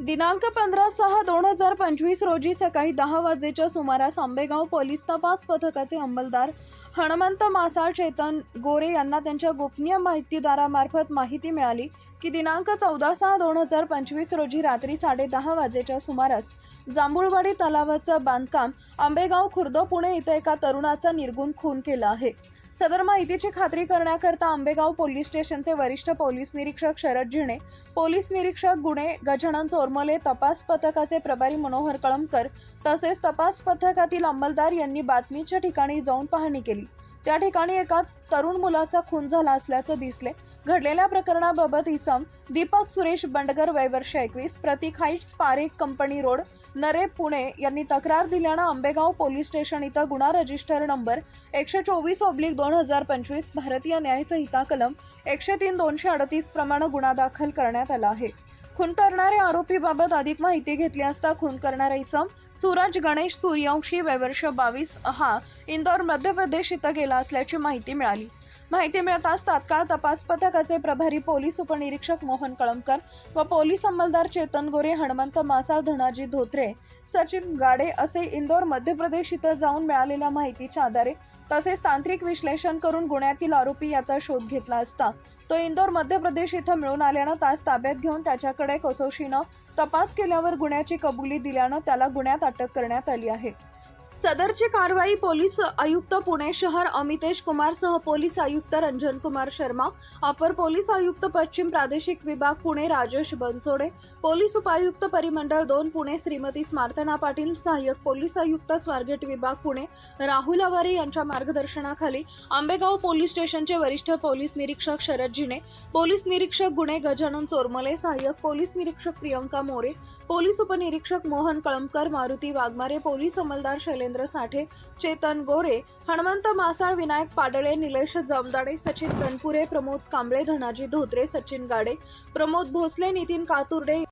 दिनांक पंधरा सहा दोन हजार पंचवीस रोजी सकाळी दहा वाजेच्या सुमारास आंबेगाव पोलीस तपास पथकाचे अंमलदार हनुमंत मासाळ चेतन गोरे यांना त्यांच्या गोपनीय माहितीदारामार्फत माहिती मिळाली की दिनांक चौदा सहा दोन हजार पंचवीस रोजी रात्री साडे दहा वाजेच्या सुमारास जांभूळवाडी तलावाचं बांधकाम आंबेगाव खुर्द पुणे इथं एका तरुणाचा निर्गुण खून केला आहे. सदर माहितीची खात्री करण्याकरता आंबेगाव पोलीस स्टेशनचे वरिष्ठ पोलीस निरीक्षक शरद झिणे पोलीस निरीक्षक गुणे गजानन चोरमले तपास पथकाचे प्रभारी मनोहर कळमकर तसेच तपास पथकातील अंमलदार यांनी बातमीच्या ठिकाणी जाऊन पाहणी केली. त्या ठिकाणी एका तरुण मुलाचा खून झाला असल्याचं दिसले. घडलेल्या प्रकरणाबाबत इसम दीपक सुरेश बंडगर वयवर्ष एकवीस Prateek Heights Parekh company road Narhe Pune यांनी तक्रार दिल्यानं आंबेगाव पोलीस स्टेशन इथं गुन्हा रजिस्टर नंबर एकशे चोवीस ऑब्लिक दोन हजार पंचवीस भारतीय न्यायसंहिता कलम एकशे तीन दोनशे अडतीस प्रमाणे गुन्हा दाखल करण्यात आला आहे. खून करणाऱ्या आरोपीबाबत अधिक माहिती घेतली असता खून करणारा इसम सूरज गणेश सूर्यवंशी वयवर्ष बावीस हा इंदौर मध्य प्रदेश इथं गेला असल्याची माहिती मिळाली. माहिती मिळताच तात्काळ तपास पथकाचे प्रभारी पोलीस उपनिरीक्षक मोहन कळमकर व पोलीस अंमलदार चेतन गोरे हनुमंत मासाळ धनाजी धोत्रे सचिन गाडे असे इंदोर मध्य प्रदेश इथं जाऊन मिळालेल्या माहितीच्या आधारे तसेच तांत्रिक विश्लेषण करून गुन्ह्यातील आरोपी याचा शोध घेतला असता. तो इंदोर मध्य प्रदेश इथं मिळून आल्यानं तास ताब्यात घेऊन त्याच्याकडे कसोशीनं तपास केल्यावर गुन्ह्याची कबुली दिल्यानं त्याला गुन्ह्यात अटक करण्यात आली आहे. सदरची कारवाई पोलीस आयुक्त पुणे शहर अमितेश कुमार सह पोलीस आयुक्त रंजन कुमार शर्मा अपर पोलीस आयुक्त पश्चिम प्रादेशिक विभाग पुणे राजेश बनसोडे पोलीस उपायुक्त परिमंडळ दोन पुणे श्रीमती स्मार्तना पाटील सहाय्यक पोलीस आयुक्त स्वारगेट विभाग पुणे राहुल आवारे यांच्या मार्गदर्शनाखाली आंबेगाव पोलीस स्टेशनचे वरिष्ठ पोलीस निरीक्षक शरद जिने पोलीस निरीक्षक गुणे गजानन चोरमले सहाय्यक पोलीस निरीक्षक प्रियंका मोरे पोलीस उपनिरीक्षक मोहन कळमकर मारुती वाघमारे पोलीस अंमलदार शैलेंद्र साठे चेतन गोरे हनुमंत मासाळ विनायक पाडळे निलेश जमदाडे सचिन तनपुरे प्रमोद कांबळे धनाजी धोत्रे सचिन गाडे प्रमोद भोसले नितीन कातुर्डे